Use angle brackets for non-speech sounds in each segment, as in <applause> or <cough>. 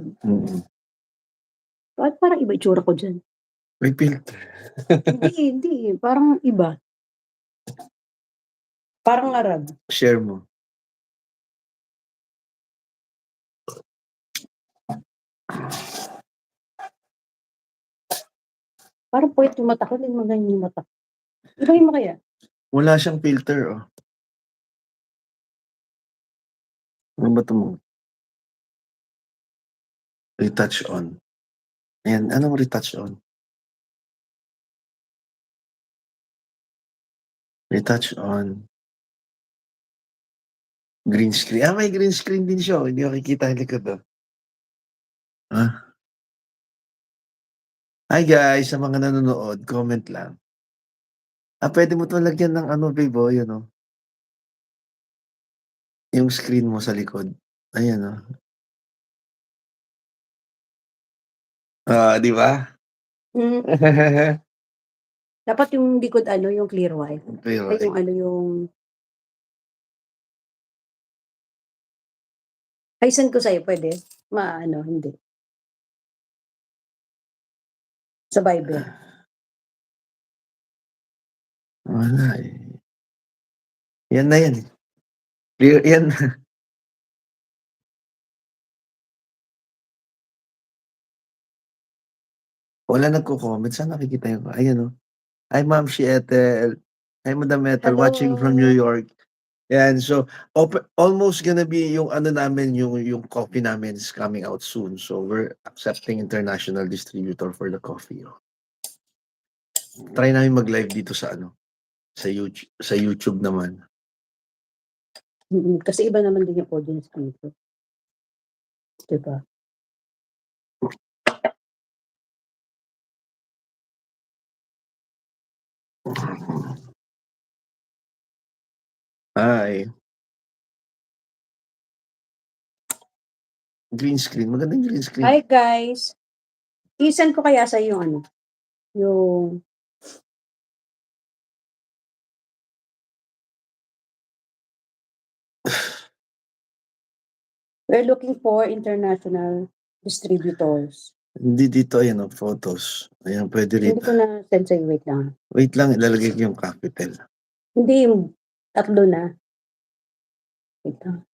Mm. Ba't parang iba itsura ko diyan? May filter. Hindi, <laughs> hindi, parang iba. Parang Arab. Share mo. Parang puwet yung mata ko, hindi naman ganyan yung mata. Ibahin mo kaya? Wala siyang filter, oh. Ano ba 'to mo? Retouch on. Ayan, anong retouch on? Retouch on. Green screen. Ah, may green screen din siya, oh. Hindi ko makikita yung likod, oh. Ah. Hi guys, sa mga nanonood, comment lang. Ah, pwede mo 'tong lagyan ng ano babe, oh, yun, oh. Yung screen mo sa likod. Ayan, oh. Ah, 'di ba? Hmm. <laughs> Dapat yung likod ano, yung clear white. Clear Ay, yung white. ano, yung Ay, send ko sa'yo, pwede? Maano, hindi? Sa Viber. Wala, eh. Yan na yan. Clear yan na. <laughs> Wala nagko-comment. Saan nakikita yun? Ayan, oh. Hi, Ma'am shi Ethel. Hi, Madam Ethel, watching from New. York. Yan, so ope almost gonna be yung ano namin, yung yung coffee namin is coming out soon. So we're accepting international distributor for the coffee, oh. Try namin mag-live dito sa ano, sa Youtu sa YouTube naman. Mm, kasi iba naman din yung audience dito. 'Di Hi. Green screen, maganda yung green screen. Hi, guys. I-send ko kaya sa'yo yung ano, yung <sighs> We're looking for international distributors. Hindi dito, ayan, oh, photos. Ayan, pwede Hindi rito. ko na send sa'yo, wait lang. Wait lang, ilalagay ko yung capital. Hindi yung tatlo na. Wait lang.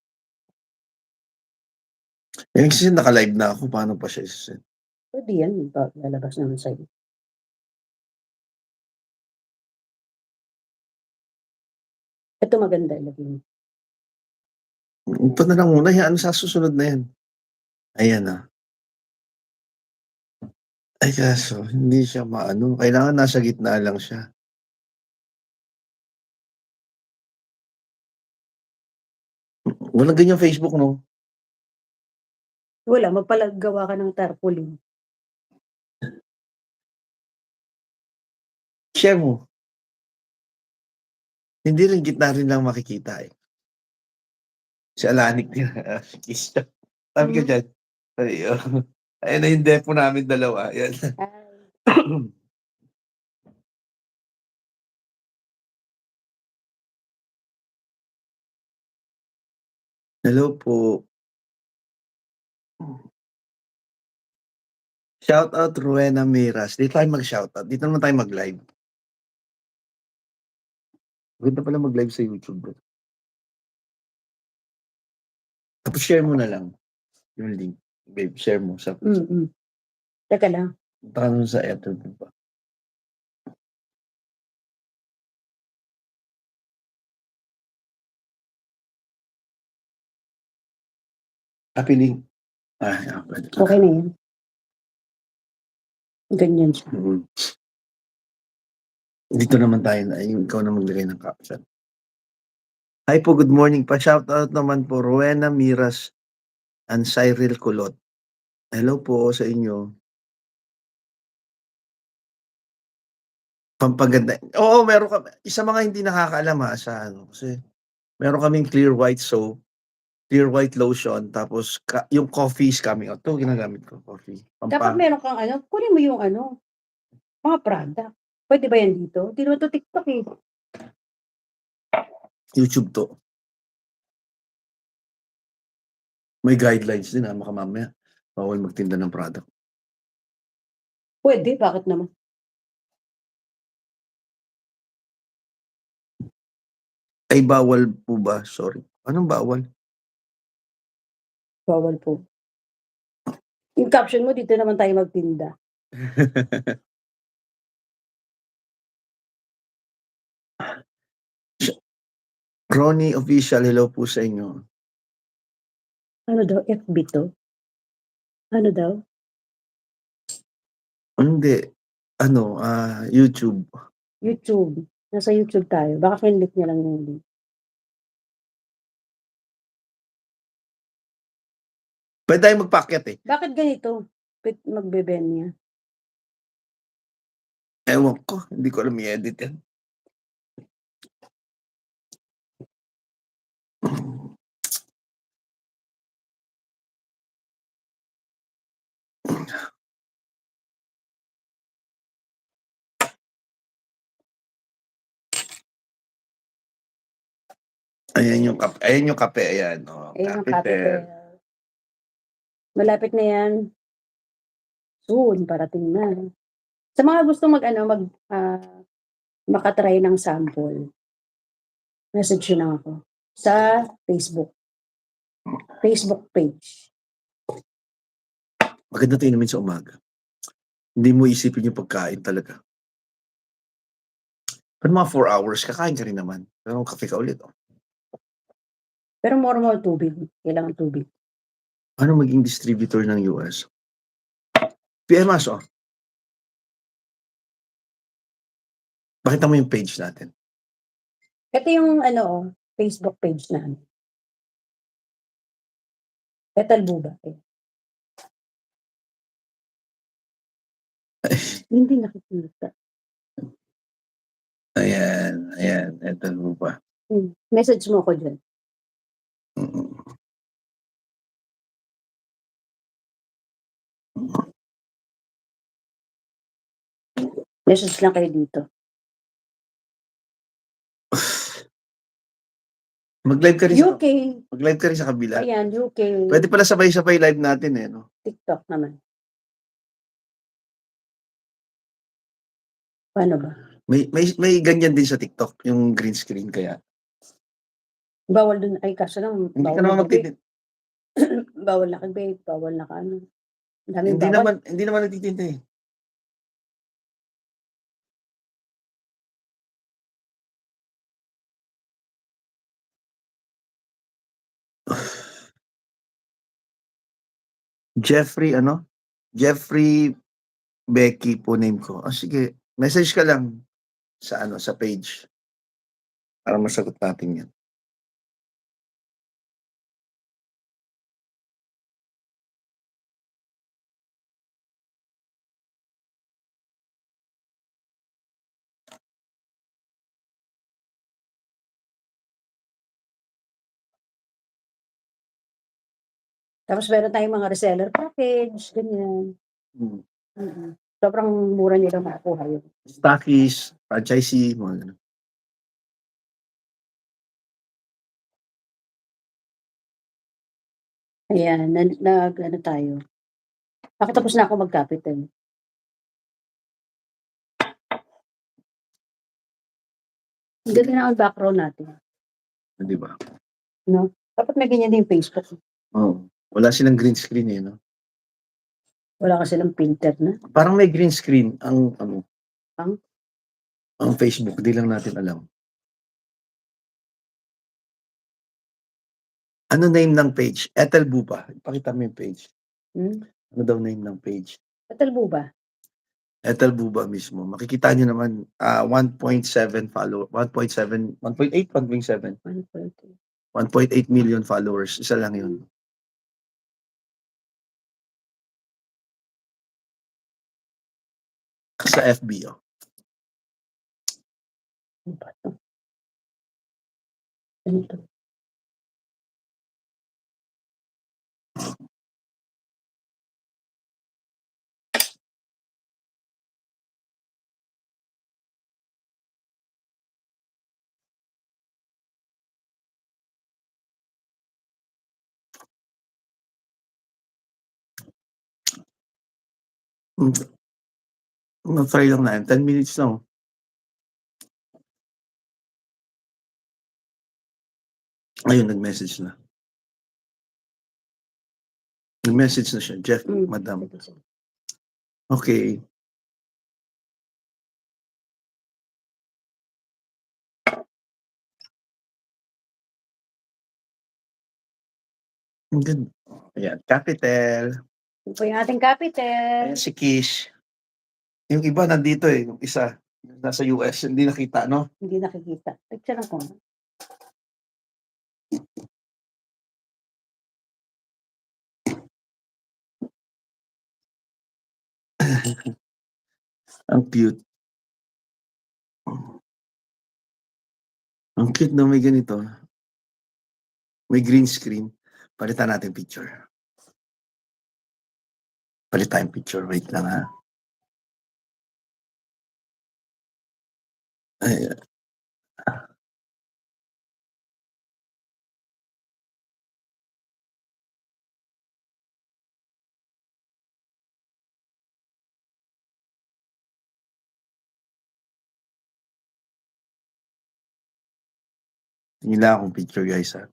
Eh, kasi naka-live na ako, paano pa siya ise-send? Pwede yan, ba lalabas naman sa'yo. Ito maganda, ilagay mo. Ito na lang muna, hayaan sa susunod na yan. Ayan, ah. Ay kaso, hindi siya maano, kailangan nasa gitna lang siya. Walang ganyang Facebook, 'no? Wala, magpalagawa ka ng tarpaulin. Share mo. Hindi rin, gitna rin lang makikita, eh. Si Alanik din, <laughs> kiss siya. Sabi ko Hmm. diyan, ay, oh, ayan na yung depo namin dalawa, yan. Ay. <clears throat> Hello po. Shoutout Rowena Miras. Dito tayo mag-shoutout. Dito naman tayo mag-live. Maganda pala mag-live sa YouTube, bro. Tapos share mo na lang yung link. Babe, share mo sa Mm. Teka lang. nun sa mo pa. Copy link. Ah, yeah, pwede. Okay na yan. Ganyan siya. Mhm. Dito naman tayo na, yung ikaw na maglagay ng caption. Hi po, good morning. Pa-shoutout naman po Rowena Miras and Cyril Kulot. Hello po sa inyo. Pampaganda. Oo, meron kami. Isa mga hindi nakakaalam ha, sa ano. Kasi meron kaming clear white soap, clear white lotion, tapos ka, yung coffee is coming out. Ito ginagamit ko, coffee. Dapat meron kang ano, kunin mo yung ano, mga product. Pwede ba yan dito? Hindi naman to TikTok eh. YouTube to. May guidelines din ha, baka mamaya. Bawal magtinda ng product. Pwede, bakit naman? Ay bawal po ba? Sorry. Anong bawal? Bawal po. Yung caption mo, dito naman tayo magtinda. <laughs> Ronnie Official, hello po sa inyo. Ano daw, FB to? Ano daw? Hindi. Ano, ah, YouTube. YouTube. Nasa YouTube tayo. Baka kinlik niya lang yung link. Pwede tayo magpakyat eh. Bakit ganito? Pit magbeben niya. Ewan ko, hindi ko alam i-edit yan. Ayan yung kape. Ayan yung kape. Ayan. Oh, Ayun ang pair. Malapit na yan. Soon, parating na. Sa mga gusto mag, ano, mag, ah, makatry ng sample, message nyo lang ako sa Facebook. Facebook page. Maganda tayo namin sa umaga. Hindi mo isipin yung pagkain talaga. Pero mga 4 hours, kakain ka rin naman. Pero kape ka ulit. Oh. Pero more more tubig. Kailangan tubig. Paano maging distributor ng US? PMAS, oh. Pakita mo yung page natin. Ito yung ano, oh, Facebook page namin. Petal Buba. Eh. <laughs> Hindi nakikita. Ayan, ayan. Ito mo. Hmm. Message mo ko dyan. Message lang kayo dito. <sighs> Mag-live ka rin sa, UK. mag-live ka rin sa kabila. Ayan, UK. Pwede pala sabay-sabay live natin eh, no? TikTok naman. Paano ba? May, may, may ganyan din sa TikTok, yung green screen kaya. Bawal dun. Ay, kaso lang. Hindi ka bawal naman na magtitinda. <clears throat> bawal na kag-vape. Bawal na ka ano. Ang daming Hindi bawal. naman, hindi naman nagtitinda eh. <sighs> Jeffrey, ano? Jeffrey Becky po name ko. Ah, sige, message ka lang sa ano sa page para masagot natin yan. Tapos meron tayong mga reseller package. Ganyan. Mm-mm. Sobrang mura nila makukuha yun. Stockies, franchisee, mga ganun. Ayan, nag, nag ano tayo. Nakatapos na ako mag-capital. Ang ganda na ang background natin. Di ba? Dapat may ganyan din yung Facebook. Oh, wala silang green screen eh, no? Wala kasi ng filter na. Parang may green screen ang ano. Ang? Ang Facebook, di lang natin alam. Ano name ng page? Ethel Buba. Ipakita mo yung page. Hmm? Ano daw name ng page? Katalbo ba? Ethel Buba mismo. Makikita nyo naman, ah 1.7 follow, 1.7, 1.8, 1.7, 1.2. 1.8 million followers. Isa lang yun. sa FBO. Oh oh. Hmm. Na-try lang namin, 10 minutes lang. Ayun, nag-message na. Nag-message na siya, "Jeff, Hmm, madam." Okey. Ang gan ayan, Capital. Yun po yung ating capital. Ayan si Kish. Yung iba nandito, eh, yung isa nasa US, hindi nakita 'no? Hindi nakikita. Picture ko nga. <laughs> Ang cute. Ang cute 'no, may ganito. May green screen. Palitan natin picture. Palit tayong picture, wait lang, ha. Ayan. Tingin lang akong picture guys, ha.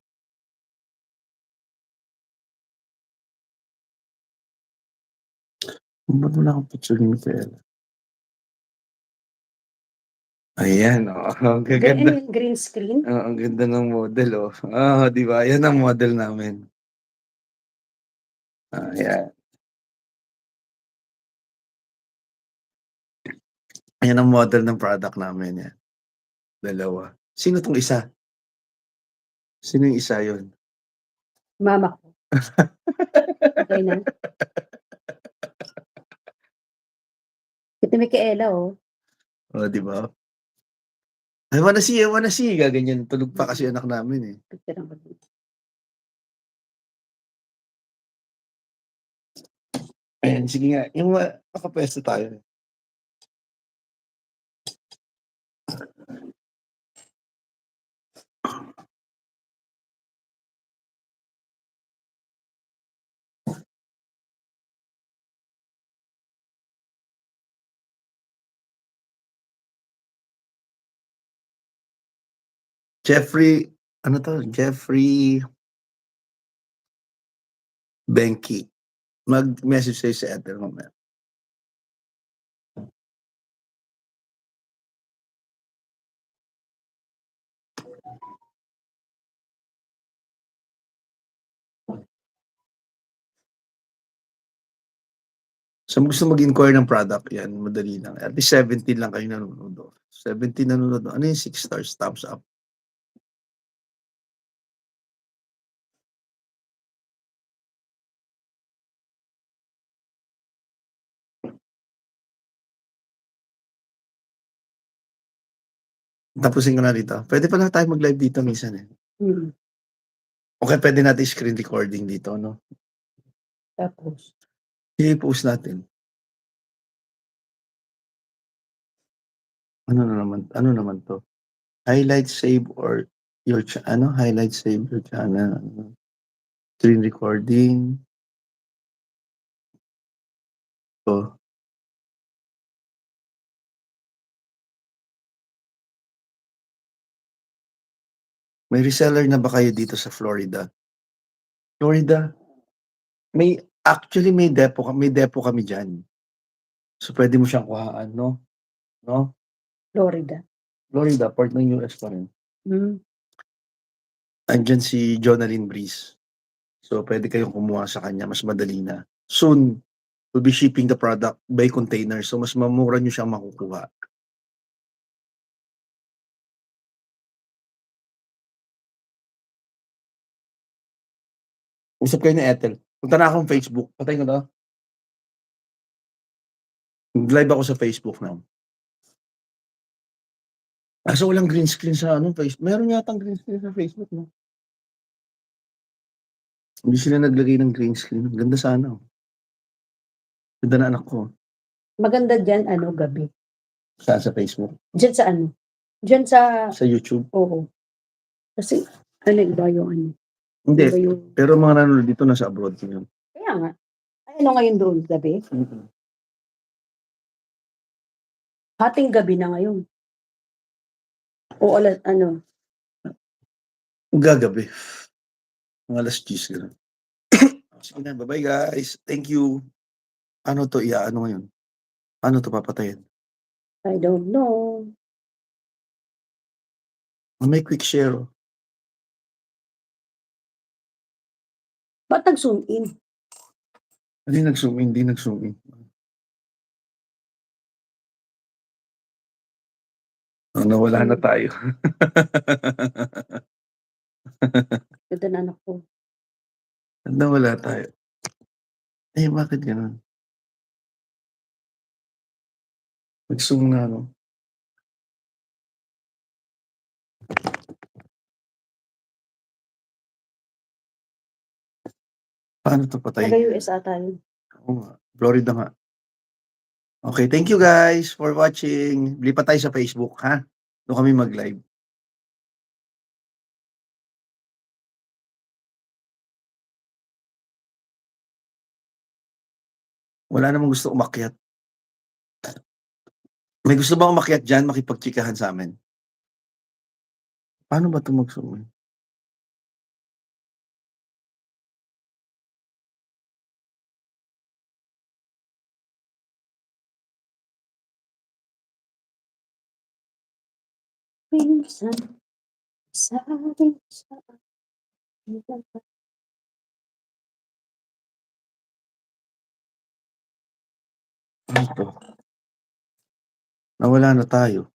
Ba't wala akong picture ni Micaela? Ayan, oh, ang gaganda. yung green screen. Oo, ang ganda ng model, oh. Oo, 'di ba? Yan ang model namin. Ah, yan. Ayan ang model ng product namin, yan. Dalawa. Sino 'tong isa? Sino yung isa yun? Mama ko. <laughs> Okey na. Ito Micaela, oh. Oh, 'di ba? I wanna see, I wanna see, gaganyan. Tulog pa kasi anak namin, eh. Picturean ko din. Ayan, sige nga. Yung mga nakapuwesto tayo. Jeffrey, ano 'to, Jeffrey Benki. Mag-message sa'yo si Ethel mamaya. Sa gusto mag-inquire ng product, yan, madali lang. At least 17 lang kayo nanonood, oh. 17 nanonood, ano yung 6 stars, thumbs up? Tapusin ko na dito. Puwede pala tayo mag-live dito minsan, eh. Mm. O kaya puwede natin screen recording dito, 'no? Tapos? Sige, i-post natin. Ano na naman ano naman 'to? Highlight, save or your cha ano, highlight, save your channel, ano, screen recording. 'To. May reseller na ba kayo dito sa Florida? Florida? May actually may depo may depo kami diyan. So, puwede mo siyang kuhaan, 'no? 'No? Florida. Florida, part ng US pa rin. Hmm. Andiyan si Jonalyn Breeze. So, puwede kayong kumuha sa kanya, mas madali na. Soon, we'll be shipping the product by container, so mas mamura niyo siyang makukuha. Usap kayo ni Ethel. Punta na akong Facebook. Patayin ko 'to. Nag-live ako sa Facebook now. Kaso walang green screen sa ano, face meron yatang green screen sa Facebook, 'no? Hindi sila naglagay ng green screen. Ganda sana, oh. Ganda ng anak ko. Maganda diyan ano, gabi. Saan, sa Facebook? Diyan sa ano, diyan sa Sa YouTube? oo. Kasi ano, iba yung ano, Hindi, iba yung pero mga nanonood dito nasa abroad din yun. kaya nga. Ay, ano ngayon doon, gabi? Mm. Hating gabi na ngayon. O ala ano, Gagabi. Mga alas 10 gano'n. <coughs> Sige na, bye-bye guys. Thank you. Ano 'to, i-aano ngayon? Paano 'to papatayin? I don't know. May quick share, oh. Ba't nag-zoom in? Hindi nag-zoom in, hindi nag-zoom in. Oh, nawala na tayo. <laughs> Ganda ng anak ko. Nawala tayo. Eh, bakit gano'n? Nag-zoom nga, no? Paano 'to patayin? Taga-US ata yun. Oo nga, Florida nga. Okay, thank you guys for watching. Lipat tayo sa Facebook, ha? Doon kami mag-live. Wala namang gusto umakyat. May gusto bang umakyat diyan makipagtsikahan sa'min? Paano ba 'to mag-zoom in? Minsan, sa akin Ano 'to? Nawala na tayo.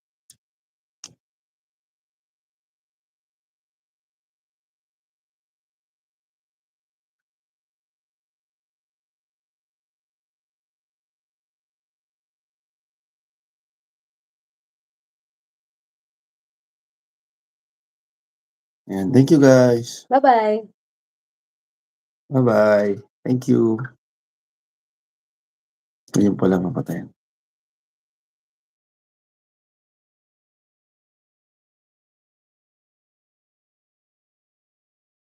Ayan, thank you guys. Bye-bye. Bye-bye. Thank you. Ayun pala papatayin.